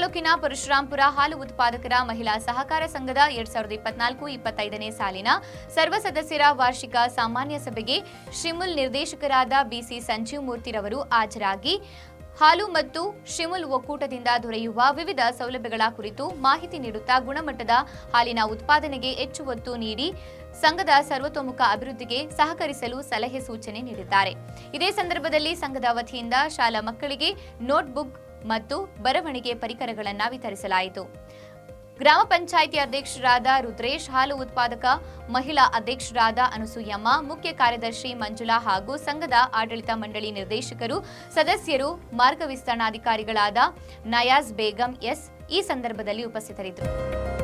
ವಿಜಯಪುರ ಹಾಲು ಉತ್ಪಾದಕರ ಮಹಿಳಾ ಸಹಕಾರ ಸಂಘದ ಎರಡ್ ಸಾವಿರದ ಇಪ್ಪತ್ನಾಲ್ಕು ಇಪ್ಪತ್ತೈದನೇ ಸಾಲಿನ ಸರ್ವ ಸದಸ್ಯರ ವಾರ್ಷಿಕ ಸಾಮಾನ್ಯ ಸಭೆಗೆ ಶ್ರೀಮುಲ್ ನಿರ್ದೇಶಕರಾದ ಬಿಸಿ ಸಂಜೀವ್ ಮೂರ್ತಿರವರು ಹಾಜರಾಗಿ. ಹಾಲು ಮತ್ತು ಶಿಮುಲ್ ಒಕ್ಕೂಟದಿಂದ ದೊರೆಯುವ ವಿವಿಧ ಸೌಲಭ್ಯಗಳ ಕುರಿತು ಮಾಹಿತಿ ನೀಡುತ್ತಾ ಗುಣಮಟ್ಟದ ಹಾಲಿನ ಉತ್ಪಾದನೆಗೆ ಹೆಚ್ಚು ಒತ್ತು ನೀಡಿ ಸಂಘದ ಸರ್ವತೋಮುಖ ಅಭಿವೃದ್ಧಿಗೆ ಸಹಕರಿಸಲು ಸಲಹೆ ಸೂಚನೆ ನೀಡಿದ್ದಾರೆ. ಇದೇ ಸಂದರ್ಭದಲ್ಲಿ ಸಂಘದ ವತಿಯಿಂದ ಶಾಲಾ ಮಕ್ಕಳಿಗೆ ನೋಟ್ಬುಕ್ ಮತ್ತು ಬರವಣಿಗೆ ಪರಿಕರಗಳನ್ನು ವಿತರಿಸಲಾಯಿತು. ಗ್ರಾಮ ಪಂಚಾಯಿತಿ ಅಧ್ಯಕ್ಷರಾದ ರುದ್ರೇಶ್ ಹಾಲು ಉತ್ಪಾದಕ, ಮಹಿಳಾ ಅಧ್ಯಕ್ಷರಾದ ಅನಸೂಯಮ್ಮ, ಮುಖ್ಯ ಕಾರ್ಯದರ್ಶಿ ಮಂಜುಳಾ ಹಾಗೂ ಸಂಘದ ಆಡಳಿತ ಮಂಡಳಿ ನಿರ್ದೇಶಕರು, ಸದಸ್ಯರು ಮಾರ್ಗ ವಿಸ್ತರಣಾಧಿಕಾರಿಗಳಾದ ನಯಾಜ್ ಬೇಗಂ ಎಸ್ ಈ ಸಂದರ್ಭದಲ್ಲಿ ಉಪಸ್ಥಿತರಿದ್ದರು.